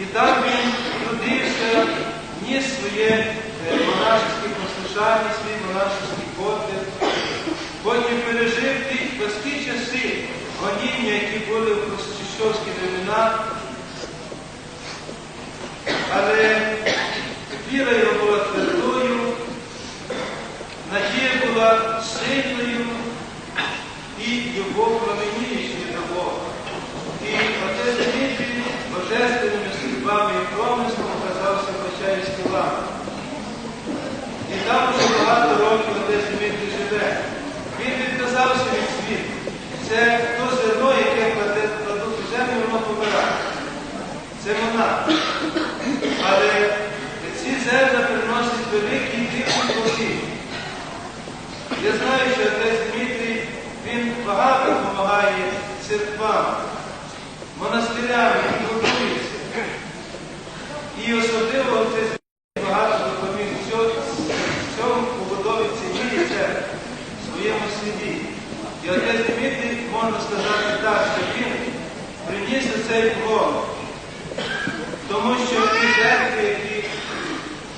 і там він трудився, ніс своє е, монашеське послушання, свій монашеський подвиг. Потім пережив ті важкі часи гоніння, які були в Просчищовські времена. Але віра його була твердою, Надія була сильною і любов пламеніючою до Бога. І отець Дмитрій божественними судьбами і промислом оказався в Почаївській ламі. І там вже багато років отець Дмитрій живе. Він відказався від світу. Це то зерно, яке кладе кладуть у землю, воно помирає. Це монах. Але ці зерна приносять великий дивний плоди. Я знаю, що отець Дмитрій, він багато допомагає церквам, монастирям, які готуються. І особливо Дмитрій багато допоміг цьому побудові цієї церкви, в своєму селі. І отець Дмитрій, можна сказати так, що він приніс цей плод. Тому що ті жертви, які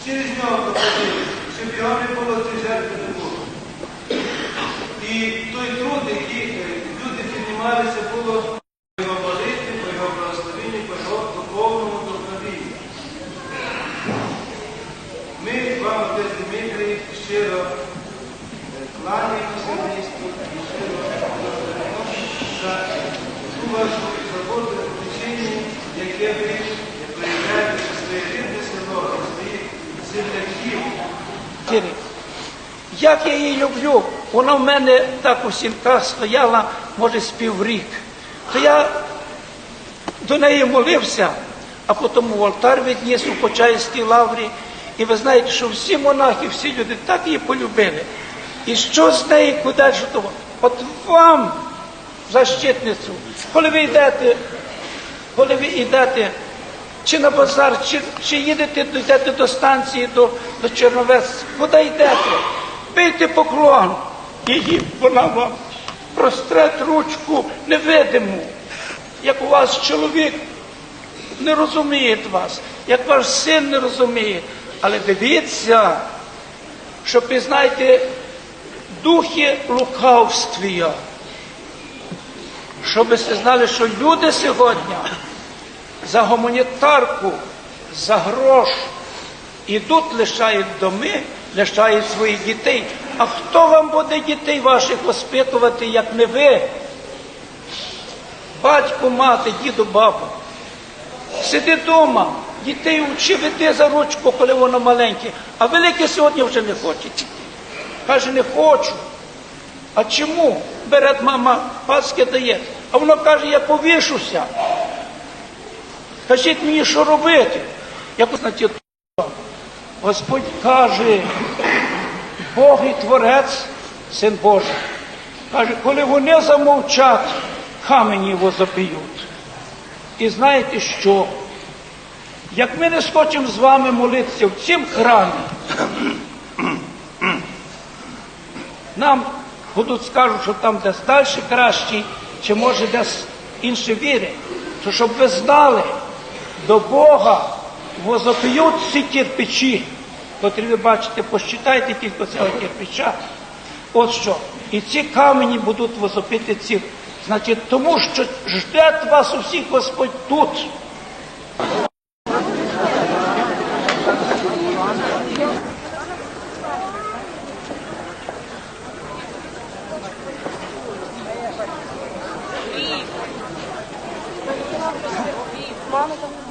через нього проходили, щоб його не було, ці жертви не було. І той труд, який е, піднімалися, було по його молитві, по його благословенні, по його духовному вдохновенню. Ми вам, отець Дмитрій, щиро е, кланяємося місту і щиро за ту вашу заботу і попечення, яке ви проявляєте своє рідне село, своїх земляків. Як я її люблю, вона в мене так у сінках стояла, може, з піврік. То я до неї молився, а потім в алтар відніс у Почаївській лаврі. І ви знаєте, що всі монахи, всі люди так її полюбили. І що з неї куди житово? От вам, защитницю, коли ви йдете, коли ви йдете чи на базар, чи, чи їдете йдете до станції, до, до Черновець, куди йдете? Бийте поклон. Її вона вам прострет ручку невидиму, як у вас чоловік не розуміє вас, як ваш син не розуміє. Але дивіться, що пізнаєте духи лукавствія. Щоб ви знали, що люди сьогодні за гуманітарку, за грош ідуть, лишають доми, лишають своїх дітей. А хто вам буде дітей ваших воспитувати, як не ви? Батько, мати, діду, бабу. Сиди вдома, дітей вчи, веди за ручку, коли воно маленьке, а велике сьогодні вже не хочуть. Каже, не хочу. А чому? Бере мама паски дає, а воно каже, я повішуся. Кажіть мені, що робити? Я Господь каже, Бог і Творець, Син Божий. Каже, коли вони замовчать, камені його заб'ють. І знаєте що? Як ми не схочемо з вами молитися в цім храмі, нам будуть скажуть, що там десь далі кращий, чи може десь інше віри, то щоб ви знали, до Бога возоп'ють ці кирпичі, Потрібно бачите, посчитайте тільки цього кирпича. От що. І ці камені будуть возопити ці. Значить, тому що ждет вас усіх Господь тут. Мама там